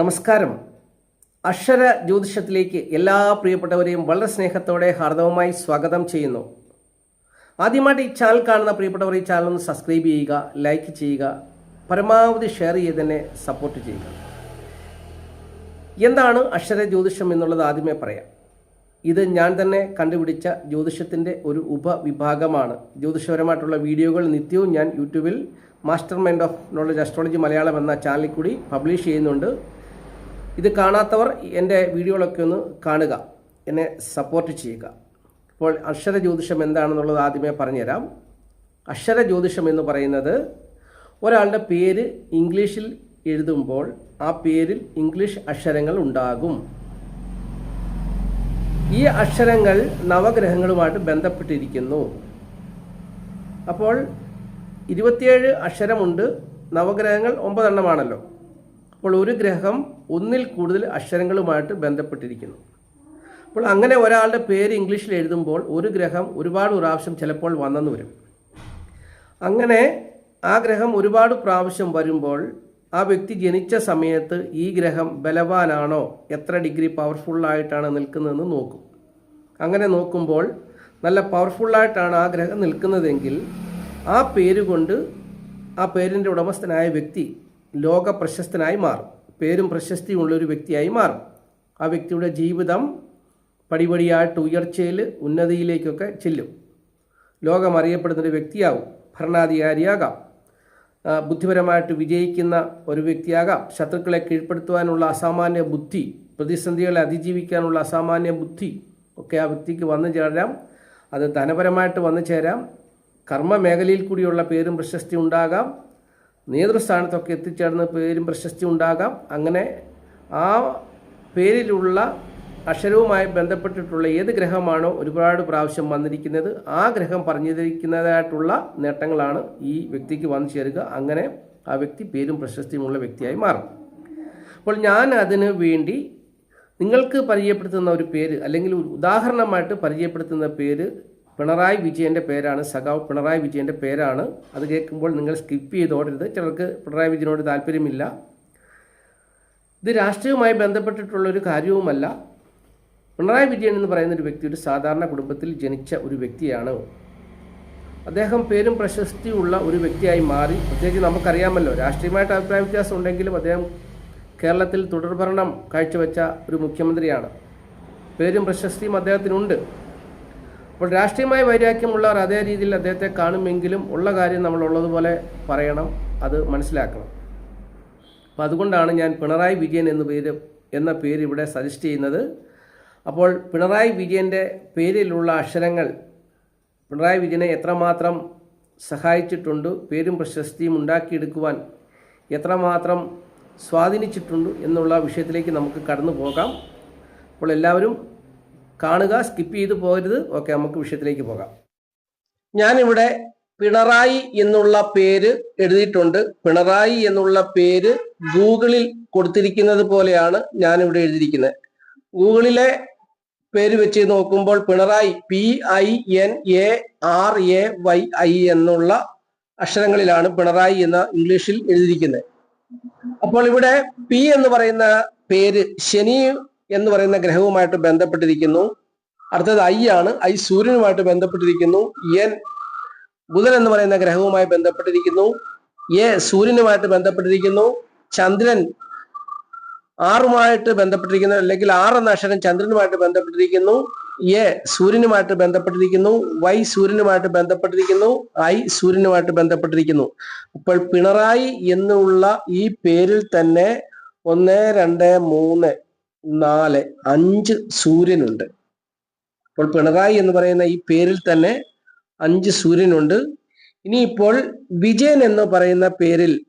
നമസ്കാരം. അക്ഷര ജ്യോതിഷത്തിലേക്ക് എല്ലാ പ്രിയപ്പെട്ടവരെയും വളരെ സ്നേഹത്തോടെ ഹാർദവമായി സ്വാഗതം ചെയ്യുന്നു. ആദ്യമായിട്ട് ഈ ചാനൽ കാണുന്ന പ്രിയപ്പെട്ടവർ ഈ ചാനൽ ഒന്ന് സബ്സ്ക്രൈബ് ചെയ്യുക ലൈക്ക് ചെയ്യുക പരമാവധി ഷെയർ ചെയ്ത് തന്നെ സപ്പോർട്ട് ചെയ്യുക. എന്താണ് അക്ഷര ജ്യോതിഷം എന്നുള്ളത് ആദ്യമേ പറയാം. ഇത് ഞാൻ തന്നെ കണ്ടുപിടിച്ച ജ്യോതിഷത്തിന്റെ ഒരു ഉപവിഭാഗമാണ്. ജ്യോതിഷപരമായിട്ടുള്ള വീഡിയോകൾ നിത്യവും ഞാൻ യൂട്യൂബിൽ master mind of knowledge astrology Malayalam എന്ന ചാനലിൽ കൂടി പബ്ലിഷ് ചെയ്യുന്നുണ്ട്. ഇത് കാണാത്തവർ എന്റെ വീഡിയോകളൊക്കെ ഒന്ന് കാണുക. എന്നെ സപ്പോർട്ട് ചെയ്യുക. ഇപ്പോൾ അക്ഷര ജ്യോതിഷം എന്താണെന്നുള്ളത് ആദ്യമേ പറഞ്ഞുതരാം. അക്ഷര ജ്യോതിഷം എന്ന് പറയുന്നത് ഒരാളുടെ പേര് ഇംഗ്ലീഷിൽ എഴുതുമ്പോൾ ആ പേരിൽ ഇംഗ്ലീഷ് അക്ഷരങ്ങൾ ഉണ്ടാകും. ഈ അക്ഷരങ്ങൾ നവഗ്രഹങ്ങളുമായിട്ട് ബന്ധപ്പെട്ടിരിക്കുന്നു. അപ്പോൾ ഇരുപത്തിയേഴ് അക്ഷരമുണ്ട്. നവഗ്രഹങ്ങൾ ഒമ്പതെണ്ണമാണല്ലോ. അപ്പോൾ ഒരു ഗ്രഹം ഒന്നിൽ കൂടുതൽ അക്ഷരങ്ങളുമായിട്ട് ബന്ധപ്പെട്ടിരിക്കുന്നു. അപ്പോൾ അങ്ങനെ ഒരാളുടെ പേര് ഇംഗ്ലീഷിൽ എഴുതുമ്പോൾ ഒരു ഗ്രഹം ഒരുപാട് പ്രാവശ്യം ചിലപ്പോൾ വന്നെന്ന് വരും. അങ്ങനെ ആ ഗ്രഹം ഒരുപാട് പ്രാവശ്യം വരുമ്പോൾ ആ വ്യക്തി ജനിച്ച സമയത്ത് ഈ ഗ്രഹം ബലവാനാണോ എത്ര ഡിഗ്രി പവർഫുള്ളായിട്ടാണ് നിൽക്കുന്നതെന്ന് നോക്കും. അങ്ങനെ നോക്കുമ്പോൾ നല്ല പവർഫുള്ളായിട്ടാണ് ആ ഗ്രഹം നിൽക്കുന്നതെങ്കിൽ ആ പേര് കൊണ്ട് ആ പേരിന്റെ ഉടമസ്ഥനായ വ്യക്തി ലോക പ്രശസ്തനായി മാറും. പേരും പ്രശസ്തിയുള്ള ഒരു വ്യക്തിയായി മാറും. ആ വ്യക്തിയുടെ ജീവിതം പടിപടിയായിട്ട് ഉയർച്ചയിൽ ഉന്നതിയിലേക്കൊക്കെ ചെല്ലും. ലോകം അറിയപ്പെടുന്നൊരു വ്യക്തിയാവും. ഭരണാധികാരിയാകാം. ബുദ്ധിപരമായിട്ട് വിജയിക്കുന്ന ഒരു വ്യക്തിയാകാം. ശത്രുക്കളെ കീഴ്പ്പെടുത്തുവാനുള്ള അസാമാന്യ ബുദ്ധി പ്രതിസന്ധികളെ അതിജീവിക്കാനുള്ള അസാമാന്യ ബുദ്ധി ഒക്കെ ആ വ്യക്തിക്ക് വന്നു ചേരാം. അത് ധനപരമായിട്ട് വന്നു ചേരാം. കർമ്മ മേഖലയിൽ കൂടിയുള്ള പേരും പ്രശസ്തി ഉണ്ടാകാം. നേതൃസ്ഥാനത്തൊക്കെ എത്തിച്ചേർന്ന് പേരും പ്രശസ്തി ഉണ്ടാകാം. അങ്ങനെ ആ പേരിലുള്ള അക്ഷരവുമായി ബന്ധപ്പെട്ടിട്ടുള്ള ഏത് ഗ്രഹമാണോ ഒരുപാട് പ്രാവശ്യം വന്നിരിക്കുന്നത് ആ ഗ്രഹം പറഞ്ഞിരിക്കുന്നതായിട്ടുള്ള നേട്ടങ്ങളാണ് ഈ വ്യക്തിക്ക് വന്നു ചേരുക. അങ്ങനെ ആ വ്യക്തി പേരും പ്രശസ്തിയുമുള്ള വ്യക്തിയായി മാറും. അപ്പോൾ ഞാൻ അതിന് വേണ്ടി നിങ്ങൾക്ക് പരിചയപ്പെടുത്തുന്ന ഒരു പേര് അല്ലെങ്കിൽ ഉദാഹരണമായിട്ട് പരിചയപ്പെടുത്തുന്ന പേര് പിണറായി വിജയന്റെ പേരാണ് സഖാവ് പിണറായി വിജയന്റെ പേരാണ്. അത് കേൾക്കുമ്പോൾ നിങ്ങൾ സ്കിപ്പ് ചെയ്ത് ഓടരുത്. ചിലർക്ക് പിണറായി വിജയനോട് താല്പര്യമില്ല. ഇത് രാഷ്ട്രീയവുമായി ബന്ധപ്പെട്ടിട്ടുള്ളൊരു കാര്യവുമല്ല. പിണറായി വിജയൻ എന്ന് പറയുന്ന ഒരു വ്യക്തി ഒരു സാധാരണ കുടുംബത്തിൽ ജനിച്ച ഒരു വ്യക്തിയാണ്. അദ്ദേഹം പേരും പ്രശസ്തിയുള്ള ഒരു വ്യക്തിയായി മാറി. പ്രത്യേകിച്ച് നമുക്കറിയാമല്ലോ രാഷ്ട്രീയമായിട്ട് അഭിപ്രായ വ്യത്യാസം ഉണ്ടെങ്കിലും അദ്ദേഹം കേരളത്തിൽ തുടർഭരണം കാഴ്ചവെച്ച ഒരു മുഖ്യമന്ത്രിയാണ്. പേരും പ്രശസ്തിയും അദ്ദേഹത്തിനുണ്ട്. അപ്പോൾ രാഷ്ട്രീയമായ വൈരാഗ്യമുള്ളവർ അതേ രീതിയിൽ അദ്ദേഹത്തെ കാണുമെങ്കിലും ഉള്ള കാര്യം നമ്മൾ ഉള്ളതുപോലെ പറയണം അത് മനസ്സിലാക്കണം. അപ്പം അതുകൊണ്ടാണ് ഞാൻ പിണറായി വിജയൻ എന്ന പേര് എന്ന പേര് ഇവിടെ സജസ്റ്റ് ചെയ്യുന്നത്. അപ്പോൾ പിണറായി വിജയന്റെ പേരിലുള്ള അക്ഷരങ്ങൾ പിണറായി വിജയനെ എത്രമാത്രം സഹായിച്ചിട്ടുണ്ട് പേരും പ്രശസ്തിയും ഉണ്ടാക്കിയെടുക്കുവാൻ എത്രമാത്രം സ്വാധീനിച്ചിട്ടുണ്ട് എന്നുള്ള വിഷയത്തിലേക്ക് നമുക്ക് കടന്നു പോകാം. അപ്പോൾ എല്ലാവരും കാണുക സ്കിപ്പ് ചെയ്ത് പോകരുത്. ഓക്കെ നമുക്ക് വിഷയത്തിലേക്ക് പോകാം. ഞാനിവിടെ പിണറായി എന്നുള്ള പേര് എഴുതിയിട്ടുണ്ട്. പിണറായി എന്നുള്ള പേര് ഗൂഗിളിൽ കൊടുത്തിരിക്കുന്നത് പോലെയാണ് ഞാനിവിടെ എഴുതിയിരിക്കുന്നത്. ഗൂഗിളിലെ പേര് വെച്ച് നോക്കുമ്പോൾ Pinarayi P I N A R A Y I എന്നുള്ള അക്ഷരങ്ങളിലാണ് പിണറായി എന്ന ഇംഗ്ലീഷിൽ എഴുതിയിരിക്കുന്നത്. അപ്പോൾ ഇവിടെ പി എന്ന് പറയുന്ന പേര് ശനി എന്ന് പറയുന്ന ഗ്രഹവുമായിട്ട് ബന്ധപ്പെട്ടിരിക്കുന്നു. അടുത്തത് ഐ ആണ്. ഐ സൂര്യനുമായിട്ട് ബന്ധപ്പെട്ടിരിക്കുന്നു. എൻ ബുധൻ എന്ന് പറയുന്ന ഗ്രഹവുമായി ബന്ധപ്പെട്ടിരിക്കുന്നു. എ സൂര്യനുമായിട്ട് ബന്ധപ്പെട്ടിരിക്കുന്നു. ചന്ദ്രൻ ആറുമായിട്ട് ബന്ധപ്പെട്ടിരിക്കുന്നു. അല്ലെങ്കിൽ ആറ് എന്ന അക്ഷരം ചന്ദ്രനുമായിട്ട് ബന്ധപ്പെട്ടിരിക്കുന്നു. എ സൂര്യനുമായിട്ട് ബന്ധപ്പെട്ടിരിക്കുന്നു. വൈ സൂര്യനുമായിട്ട് ബന്ധപ്പെട്ടിരിക്കുന്നു. ഐ സൂര്യനുമായിട്ട് ബന്ധപ്പെട്ടിരിക്കുന്നു. അപ്പോൾ പിണറായി എന്നുള്ള ഈ പേരിൽ തന്നെ ഒന്ന് രണ്ട് മൂന്ന് നാല് അഞ്ച് സൂര്യനുണ്ട്. അപ്പോൾ പിണറായി എന്ന് പറയുന്ന ഈ പേരിൽ തന്നെ അഞ്ച് സൂര്യനുണ്ട്. ഇനിയിപ്പോൾ വിജയൻ എന്ന് പറയുന്ന പേരിൽ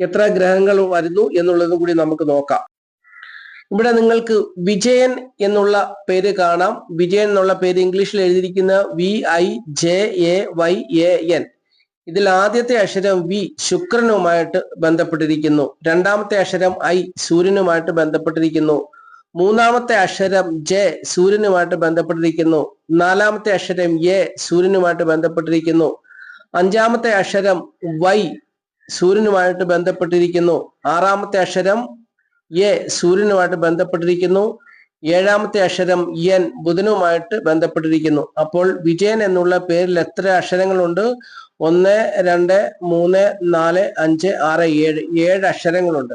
എത്ര ഗ്രഹങ്ങൾ വരുന്നു എന്നുള്ളതും കൂടി നമുക്ക് നോക്കാം. ഇവിടെ നിങ്ങൾക്ക് വിജയൻ എന്നുള്ള പേര് കാണാം. വിജയൻ എന്നുള്ള പേര് ഇംഗ്ലീഷിൽ എഴുതിയിരിക്കുന്ന V I J A Y A N. ഇതിൽ ആദ്യത്തെ അക്ഷരം വി ശുക്രനുമായിട്ട് ബന്ധപ്പെട്ടിരിക്കുന്നു. രണ്ടാമത്തെ അക്ഷരം ഐ സൂര്യനുമായിട്ട് ബന്ധപ്പെട്ടിരിക്കുന്നു. മൂന്നാമത്തെ അക്ഷരം ജെ സൂര്യനുമായിട്ട് ബന്ധപ്പെട്ടിരിക്കുന്നു. നാലാമത്തെ അക്ഷരം എ സൂര്യനുമായിട്ട് ബന്ധപ്പെട്ടിരിക്കുന്നു. അഞ്ചാമത്തെ അക്ഷരം വൈ സൂര്യനുമായിട്ട് ബന്ധപ്പെട്ടിരിക്കുന്നു. ആറാമത്തെ അക്ഷരം എ സൂര്യനുമായിട്ട് ബന്ധപ്പെട്ടിരിക്കുന്നു. ഏഴാമത്തെ അക്ഷരം എൻ ബുധനുമായിട്ട് ബന്ധപ്പെട്ടിരിക്കുന്നു. അപ്പോൾ വിജയൻ എന്നുള്ള പേരിൽ എത്ര അക്ഷരങ്ങളുണ്ട്? ഒന്ന് രണ്ട് മൂന്ന് നാല് അഞ്ച് ആറ് ഏഴ് ഏഴ് അക്ഷരങ്ങളുണ്ട്.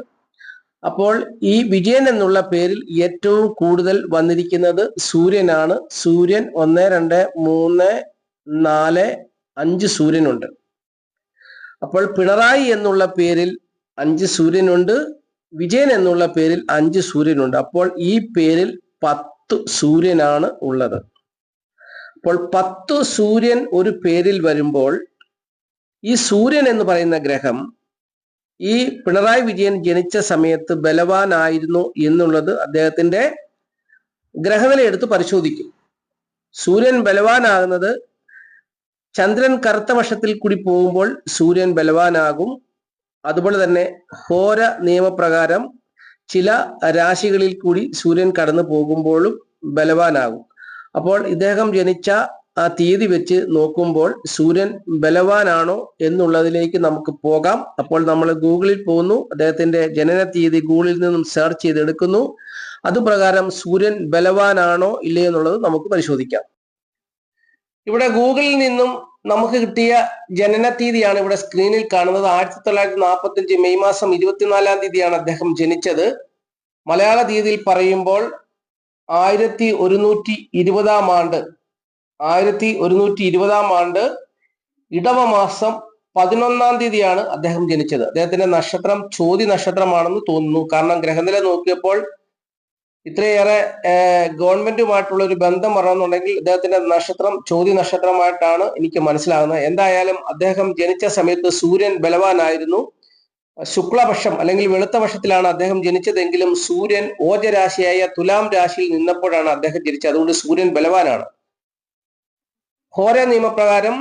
അപ്പോൾ ഈ വിജയൻ എന്നുള്ള പേരിൽ ഏറ്റവും കൂടുതൽ വന്നിരിക്കുന്നത് സൂര്യനാണ്. സൂര്യൻ ഒന്ന് രണ്ട് മൂന്ന് നാല് അഞ്ച് സൂര്യനുണ്ട്. അപ്പോൾ പിണറായി എന്നുള്ള പേരിൽ അഞ്ച് സൂര്യനുണ്ട്. വിജയൻ എന്നുള്ള പേരിൽ അഞ്ച് സൂര്യനുണ്ട്. അപ്പോൾ ഈ പേരിൽ പത്ത് സൂര്യനാണ് ഉള്ളത്. അപ്പോൾ പത്ത് സൂര്യൻ ഒരു പേരിൽ വരുമ്പോൾ ഈ സൂര്യൻ എന്ന് പറയുന്ന ഗ്രഹം ഈ പിണറായി വിജയൻ ജനിച്ച സമയത്ത് ബലവാനായിരുന്നു എന്നുള്ളത് അദ്ദേഹത്തിന്റെ ഗ്രഹനില എടുത്ത് പരിശോധിക്കും. സൂര്യൻ ബലവാനാകുന്നത് ചന്ദ്രൻ കറുത്ത വശത്തിൽ കൂടി പോകുമ്പോൾ സൂര്യൻ ബലവാനാകും. അതുപോലെ തന്നെ ഹോര നിയമപ്രകാരം ചില രാശികളിൽ കൂടി സൂര്യൻ കടന്നു പോകുമ്പോഴും ബലവാനാകും. അപ്പോൾ ഇദ്ദേഹം ജനിച്ച ആ തീയതി വെച്ച് നോക്കുമ്പോൾ സൂര്യൻ ബലവാനാണോ എന്നുള്ളതിലേക്ക് നമുക്ക് പോകാം. അപ്പോൾ നമ്മൾ ഗൂഗിളിൽ പോകുന്നു. അദ്ദേഹത്തിന്റെ ജനന തീയതി ഗൂഗിളിൽ നിന്നും സെർച്ച് ചെയ്തെടുക്കുന്നു. അതുപ്രകാരം സൂര്യൻ ബലവാനാണോ ഇല്ലേ എന്നുള്ളത് നമുക്ക് പരിശോധിക്കാം. ഇവിടെ ഗൂഗിളിൽ നിന്നും നമുക്ക് കിട്ടിയ ജനന തീയതിയാണ് ഇവിടെ സ്ക്രീനിൽ കാണുന്നത്. ആയിരത്തി തൊള്ളായിരത്തി നാൽപ്പത്തി മെയ് മാസം ഇരുപത്തിനാലാം തീയതിയാണ് അദ്ദേഹം ജനിച്ചത്. മലയാള തീയതിയിൽ പറയുമ്പോൾ ആയിരത്തി ഒരുന്നൂറ്റി ഇരുപതാം ആണ്ട് ആയിരത്തി ഒരുന്നൂറ്റി ഇരുപതാം ആണ്ട് ഇടവ മാസം പതിനൊന്നാം തീയതിയാണ് അദ്ദേഹം ജനിച്ചത്. അദ്ദേഹത്തിന്റെ നക്ഷത്രം ചോതി നക്ഷത്രമാണെന്ന് തോന്നുന്നു. കാരണം ഗ്രഹനില നോക്കിയപ്പോൾ ഇത്രയേറെ ഗവൺമെന്റുമായിട്ടുള്ള ഒരു ബന്ധം പറയുന്നുണ്ടെങ്കിൽ അദ്ദേഹത്തിന്റെ നക്ഷത്രം ചോതി നക്ഷത്രമായിട്ടാണ് എനിക്ക് മനസ്സിലാകുന്നത്. എന്തായാലും അദ്ദേഹം ജനിച്ച സമയത്ത് സൂര്യൻ ബലവാനായിരുന്നു. ശുക്ലപക്ഷം അല്ലെങ്കിൽ വെളുത്ത വശത്തിലാണ് അദ്ദേഹം ജനിച്ചതെങ്കിലും സൂര്യൻ ഓജരാശിയായ തുലാം രാശിയിൽ നിന്നപ്പോഴാണ് അദ്ദേഹം ജനിച്ചത്. അതുകൊണ്ട് സൂര്യൻ ബലവാനാണ്. ഹോര നിയമപ്രകാരം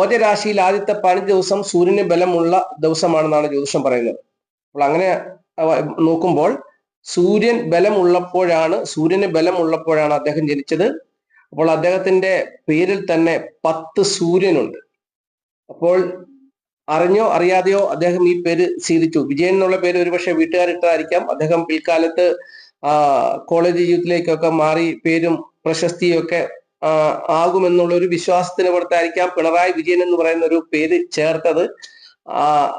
ഓജരാശിയിൽ ആദ്യത്തെ പതിനഞ്ച് ദിവസം സൂര്യന് ബലമുള്ള ദിവസമാണെന്നാണ് ജ്യോതിഷം പറയുന്നത്. അപ്പോൾ അങ്ങനെ നോക്കുമ്പോൾ സൂര്യൻ ബലമുള്ളപ്പോഴാണ് സൂര്യന് ബലമുള്ളപ്പോഴാണ് അദ്ദേഹം ജനിച്ചത്. അപ്പോൾ അദ്ദേഹത്തിന്റെ പേരിൽ തന്നെ പത്ത് സൂര്യനുണ്ട്. അപ്പോൾ അറിഞ്ഞോ അറിയാതെയോ അദ്ദേഹം ഈ പേര് സ്വീകരിച്ചു വിജയൻ എന്നുള്ള പേര് ഒരുപക്ഷെ വീട്ടുകാരിട്ടായിരിക്കാം അദ്ദേഹം പിൽക്കാലത്ത് കോളേജ് ജീവിതത്തിലേക്കൊക്കെ മാറി പേരും പ്രശസ്തിയും ഒക്കെ ആകുമെന്നുള്ള ഒരു വിശ്വാസത്തിന് പുറത്തായിരിക്കാം പിണറായി വിജയൻ എന്ന് പറയുന്ന ഒരു പേര് ചേർത്തത്.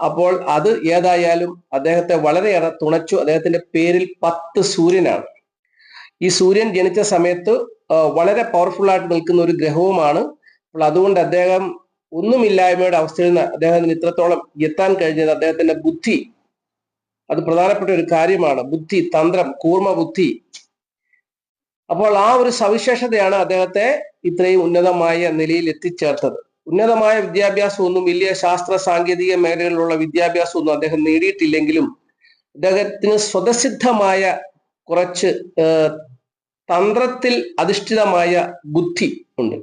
അപ്പോൾ അത് ഏതായാലും അദ്ദേഹത്തെ വളരെയേറെ തുണച്ചു. അദ്ദേഹത്തിന്റെ പേരിൽ പത്ത് സൂര്യനാണ്. ഈ സൂര്യൻ ജനിച്ച സമയത്ത് വളരെ പവർഫുൾ ആയിട്ട് നിൽക്കുന്ന ഒരു ഗ്രഹവുമാണ്. അപ്പോൾ അതുകൊണ്ട് അദ്ദേഹം ഒന്നുമില്ലായ്മയുടെ അവസ്ഥയിൽ നിന്ന് അദ്ദേഹത്തിന് ഇത്രത്തോളം എത്താൻ കഴിഞ്ഞത് അദ്ദേഹത്തിന്റെ ബുദ്ധി. അത് പ്രധാനപ്പെട്ട ഒരു കാര്യമാണ്. ബുദ്ധി തന്ത്രം കൂർമ്മ ബുദ്ധി. അപ്പോൾ ആ ഒരു സവിശേഷതയാണ് അദ്ദേഹത്തെ ഇത്രയും ഉന്നതമായ നിലയിൽ എത്തിച്ചേർത്തത്. ഉന്നതമായ വിദ്യാഭ്യാസമൊന്നും വലിയ ശാസ്ത്ര സാങ്കേതിക മേഖലകളിലുള്ള വിദ്യാഭ്യാസമൊന്നും അദ്ദേഹം നേടിയിട്ടില്ലെങ്കിലും അദ്ദേഹത്തിന് സ്വതസിദ്ധമായ കുറച്ച് തന്ത്രത്തിൽ അധിഷ്ഠിതമായ ബുദ്ധി ഉണ്ട്.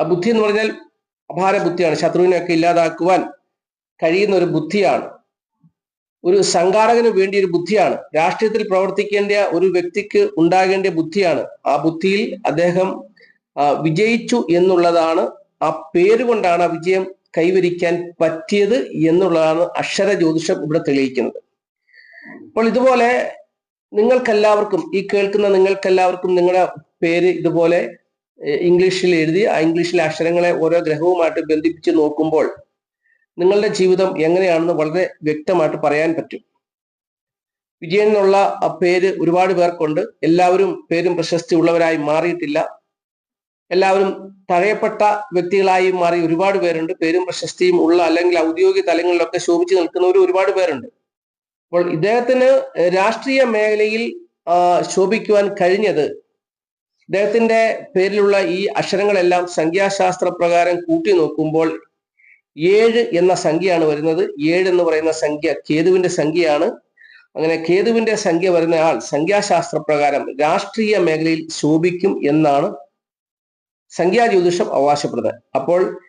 ആ ബുദ്ധി എന്ന് പറഞ്ഞാൽ അപാര ബുദ്ധിയാണ്. ശത്രുവിനെയൊക്കെ ഇല്ലാതാക്കുവാൻ കഴിയുന്ന ഒരു ബുദ്ധിയാണ്. ഒരു സംഘാടകന് വേണ്ടിയ ഒരു ബുദ്ധിയാണ്. രാഷ്ട്രീയത്തിൽ പ്രവർത്തിക്കേണ്ട ഒരു വ്യക്തിക്ക് ഉണ്ടാകേണ്ട ബുദ്ധിയാണ്. ആ ബുദ്ധിയിൽ അദ്ദേഹം വിജയിച്ചു എന്നുള്ളതാണ് ആ പേര് കൊണ്ടാണ് ആ വിജയം കൈവരിക്കാൻ പറ്റിയത് എന്നുള്ളതാണ് അക്ഷര ജ്യോതിഷം ഇവിടെ തെളിയിക്കുന്നത്. അപ്പോൾ ഇതുപോലെ നിങ്ങൾക്കെല്ലാവർക്കും ഈ കേൾക്കുന്ന നിങ്ങൾക്കെല്ലാവർക്കും നിങ്ങളുടെ പേര് ഇതുപോലെ ഇംഗ്ലീഷിൽ എഴുതി ആ ഇംഗ്ലീഷിലെ അക്ഷരങ്ങളെ ഓരോ ഗ്രഹവുമായിട്ട് ബന്ധിപ്പിച്ച് നോക്കുമ്പോൾ നിങ്ങളുടെ ജീവിതം എങ്ങനെയാണെന്ന് വളരെ വ്യക്തമായിട്ട് പറയാൻ പറ്റും. വിജയൻ എന്നുള്ള പേര് ഒരുപാട് പേർക്കുണ്ട്. എല്ലാവരും പേരും പ്രശസ്തി ഉള്ളവരായി മാറിയിട്ടില്ല. എല്ലാവരും തഴയപ്പെട്ട വ്യക്തികളായി മാറി ഒരുപാട് പേരുണ്ട്. പേരും പ്രശസ്തിയും ഉള്ള അല്ലെങ്കിൽ ഔദ്യോഗിക തലങ്ങളിലൊക്കെ ശോഭിച്ചു നിൽക്കുന്നവർ ഒരുപാട് പേരുണ്ട്. അപ്പോൾ ഇദ്ദേഹത്തിന് രാഷ്ട്രീയ മേഖലയിൽ ശോഭിക്കുവാൻ കഴിഞ്ഞത് ഇദ്ദേഹത്തിന്റെ പേരിലുള്ള ഈ അക്ഷരങ്ങളെല്ലാം സംഖ്യാശാസ്ത്ര പ്രകാരം കൂട്ടി നോക്കുമ്പോൾ ഏഴ് എന്ന സംഖ്യയാണ് വരുന്നത്. ഏഴ് എന്ന് പറയുന്ന സംഖ്യ കേതുവിന്റെ സംഖ്യയാണ്. അങ്ങനെ കേതുവിന്റെ സംഖ്യ വരുന്ന ആൾ സംഖ്യാശാസ്ത്ര പ്രകാരം രാഷ്ട്രീയ മേഖലയിൽ ശോഭിക്കും എന്നാണ് സംഖ്യാ ജ്യോതിഷം അവകാശപ്പെടുന്നത്. അപ്പോൾ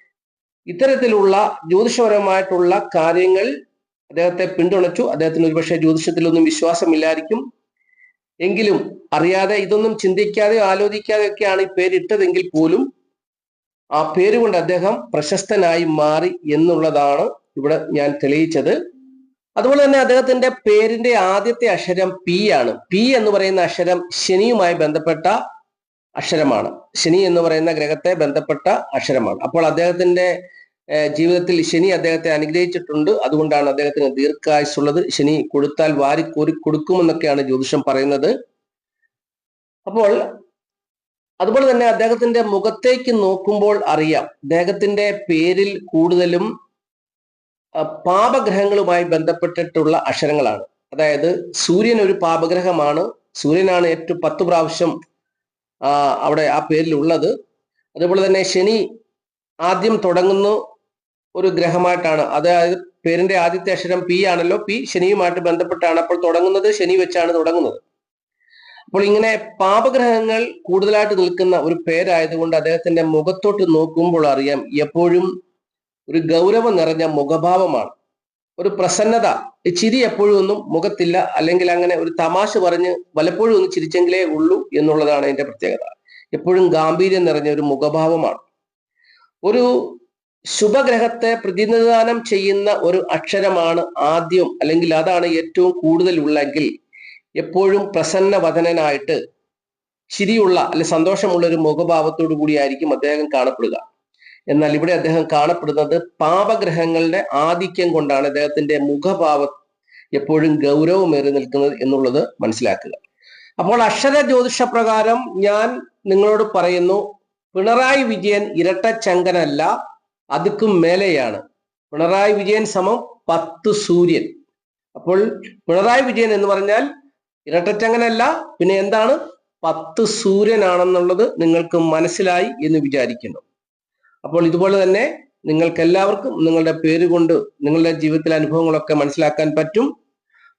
ഇത്തരത്തിലുള്ള ജ്യോതിഷപരമായിട്ടുള്ള കാര്യങ്ങൾ അദ്ദേഹത്തെ പിന്തുണച്ചു. അദ്ദേഹത്തിന് ഒരുപക്ഷെ ജ്യോതിഷത്തിലൊന്നും വിശ്വാസമില്ലായിരിക്കും. എങ്കിലും അറിയാതെ ഇതൊന്നും ചിന്തിക്കാതെ ആലോചിക്കാതെ ഒക്കെയാണ് ഈ പേരിട്ടതെങ്കിൽ പോലും ആ പേര് കൊണ്ട് അദ്ദേഹം പ്രശസ്തനായി മാറി എന്നുള്ളതാണ് ഇവിടെ ഞാൻ തെളിയിച്ചത്. അതുപോലെ തന്നെ അദ്ദേഹത്തിന്റെ പേരിന്റെ ആദ്യത്തെ അക്ഷരം പി ആണ്. പി എന്ന് പറയുന്ന അക്ഷരം ശനിയുമായി ബന്ധപ്പെട്ട അക്ഷരമാണ്. ശനി എന്ന് പറയുന്ന ഗ്രഹത്തെ ബന്ധപ്പെട്ട അക്ഷരമാണ്. അപ്പോൾ അദ്ദേഹത്തിന്റെ ജീവിതത്തിൽ ശനി അദ്ദേഹത്തെ അനുഗ്രഹിച്ചിട്ടുണ്ട്. അതുകൊണ്ടാണ് അദ്ദേഹത്തിന് ദീർഘായുസുള്ളത് ശനി കൊടുത്താൽ വാരി കോരി കൊടുക്കുമെന്നൊക്കെയാണ് ജ്യോതിഷം പറയുന്നത്. അപ്പോൾ അതുപോലെ തന്നെ അദ്ദേഹത്തിന്റെ മുഖത്തേക്ക് നോക്കുമ്പോൾ അറിയാം. അദ്ദേഹത്തിന്റെ പേരിൽ കൂടുതലും പാപഗ്രഹങ്ങളുമായി ബന്ധപ്പെട്ടിട്ടുള്ള അക്ഷരങ്ങളാണ്. അതായത് സൂര്യൻ ഒരു പാപഗ്രഹമാണ്. സൂര്യനാണ് ഏറ്റവും പത്ത് പ്രാവശ്യം അവിടെ ആ പേരിൽ ഉള്ളത് അതുപോലെ തന്നെ ശനി ആദ്യം തുടങ്ങുന്ന ഒരു ഗ്രഹമായിട്ടാണ്. അതായത് പേരിന്റെ ആദ്യത്തെ അക്ഷരം പി ആണല്ലോ. പി ശനിയുമായിട്ട് ബന്ധപ്പെട്ടാണ്. അപ്പോൾ തുടങ്ങുന്നത് ശനി വെച്ചാണ് തുടങ്ങുന്നത്. അപ്പോൾ ഇങ്ങനെ പാപഗ്രഹങ്ങൾ കൂടുതലായിട്ട് നിൽക്കുന്ന ഒരു പേരായതുകൊണ്ട് അദ്ദേഹത്തിന്റെ മുഖത്തോട്ട് നോക്കുമ്പോൾ അറിയാം എപ്പോഴും ഒരു ഗൗരവം നിറഞ്ഞ മുഖഭാവമാണ്. ഒരു പ്രസന്നത. ചിരി എപ്പോഴും ഒന്നും മുഖത്തില്ല. അല്ലെങ്കിൽ അങ്ങനെ ഒരു തമാശ പറഞ്ഞ് വല്ലപ്പോഴും ഒന്ന് ചിരിച്ചെങ്കിലേ ഉള്ളൂ എന്നുള്ളതാണ് അതിന്റെ പ്രത്യേകത. എപ്പോഴും ഗാംഭീര്യം നിറഞ്ഞ ഒരു മുഖഭാവമാണ്. ഒരു ശുഭഗ്രഹത്തെ പ്രതിനിധാനം ചെയ്യുന്ന ഒരു അക്ഷരമാണ് ആദ്യം. അല്ലെങ്കിൽ അതാണ് ഏറ്റവും കൂടുതൽ ഉള്ളെങ്കിൽ എപ്പോഴും പ്രസന്ന വദനനായിട്ട് ചിരിയുള്ള അല്ലെ സന്തോഷമുള്ള ഒരു മുഖഭാവത്തോടു കൂടിയായിരിക്കും അദ്ദേഹം കാണപ്പെടുക. എന്നാൽ ഇവിടെ അദ്ദേഹം കാണപ്പെടുന്നത് പാപഗ്രഹങ്ങളുടെ ആധിക്യം കൊണ്ടാണ് അദ്ദേഹത്തിന്റെ മുഖഭാവ എപ്പോഴും ഗൗരവമേറി നിൽക്കുന്നത് എന്നുള്ളത് മനസ്സിലാക്കുക. അപ്പോൾ അക്ഷര ജ്യോതിഷ പ്രകാരം ഞാൻ നിങ്ങളോട് പറയുന്നു പിണറായി വിജയൻ ഇരട്ട ചങ്കനല്ല അതുക്കും മേലെയാണ്. പിണറായി വിജയൻ സമം പത്ത് സൂര്യൻ. അപ്പോൾ പിണറായി വിജയൻ എന്ന് പറഞ്ഞാൽ ഇരട്ടച്ചങ്കനല്ല പിന്നെ എന്താണ്? പത്ത് സൂര്യനാണെന്നുള്ളത് നിങ്ങൾക്ക് മനസ്സിലായി എന്ന് വിചാരിക്കുന്നു. അപ്പോൾ ഇതുപോലെ തന്നെ നിങ്ങൾക്ക് എല്ലാവർക്കും നിങ്ങളുടെ പേര് കൊണ്ട് നിങ്ങളുടെ ജീവിതത്തിലെ അനുഭവങ്ങളൊക്കെ മനസ്സിലാക്കാൻ പറ്റും.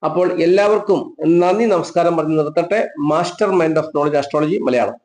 അപ്പോൾ എല്ലാവർക്കും നന്ദി നമസ്കാരം പറഞ്ഞു നിർത്തട്ടെ. Master mind of knowledge astrology Malayalam.